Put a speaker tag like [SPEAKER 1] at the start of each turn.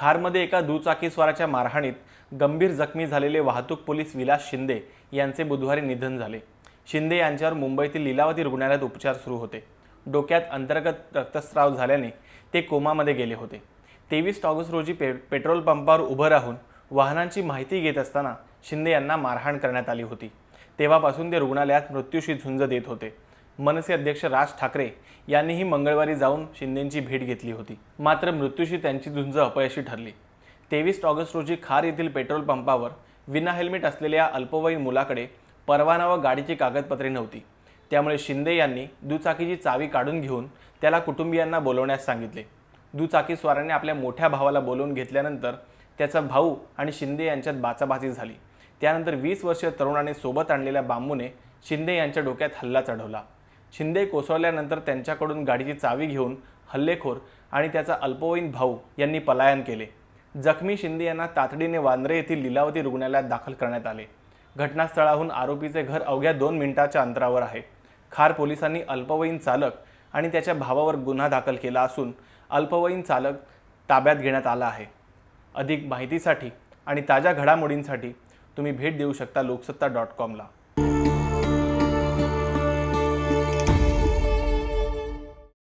[SPEAKER 1] खारमध्ये एका दुचाकीस्वाराच्या मारहाणीत गंभीर जखमी झालेले वाहतूक पोलीस विलास शिंदे यांचे बुधवारी निधन झाले. शिंदे यांच्यावर मुंबईतील लीलावती रुग्णालयात उपचार सुरू होते. डोक्यात अंतर्गत रक्तस्राव झाल्याने ते कोमामध्ये गेले होते. तेवीस ऑगस्ट रोजी पे पेट्रोल पंपावर उभं राहून वाहनांची माहिती घेत असताना शिंदे यांना मारहाण करण्यात आली होती. तेव्हापासून ते रुग्णालयात मृत्यूशी झुंज देत होते. मनसे अध्यक्ष राज ठाकरे यांनीही मंगळवारी जाऊन शिंदेंची भेट घेतली होती. मात्र मृत्यूशी त्यांची झुंज अपयशी ठरली. तेवीस ऑगस्ट रोजी खार येथील पेट्रोल पंपावर विना हेल्मेट असलेल्या अल्पवयीन मुलाकडे परवाना व गाडीची कागदपत्रे नव्हती. त्यामुळे शिंदे यांनी दुचाकीची चावी काढून घेऊन त्याला कुटुंबियांना बोलवण्यास सांगितले. दुचाकीस्वाराने आपल्या मोठ्या भावाला बोलवून घेतल्यानंतर त्याचा भाऊ आणि शिंदे यांच्यात बाचाबाची झाली. त्यानंतर वीस वर्षीय तरुणाने सोबत आणलेल्या बांबूने शिंदे यांच्या डोक्यात हल्ला चढवला. शिंदे कोसळल्यानंतर त्यांच्याकडून गाडीची चावी घेऊन हल्लेखोर आणि त्याचा अल्पवयीन भाऊ यांनी पलायन केले. जखमी शिंदे यांना तातडीने वांद्रे येथील लीलावती रुग्णालयात दाखल करण्यात आले. घटनास्थळाहून आरोपीचे घर अवघ्या दोन मिनिटाच्या अंतरावर आहे. खार पोलिसांनी अल्पवयीन चालक आणि त्याच्या भावावर गुन्हा दाखल केला असून अल्पवयीन चालक ताब्यात घेण्यात आला आहे. अधिक माहितीसाठी आणि ताज्या घडामोडींसाठी तुम्ही भेट देऊ शकता लोकसत्ता डॉट कॉमला.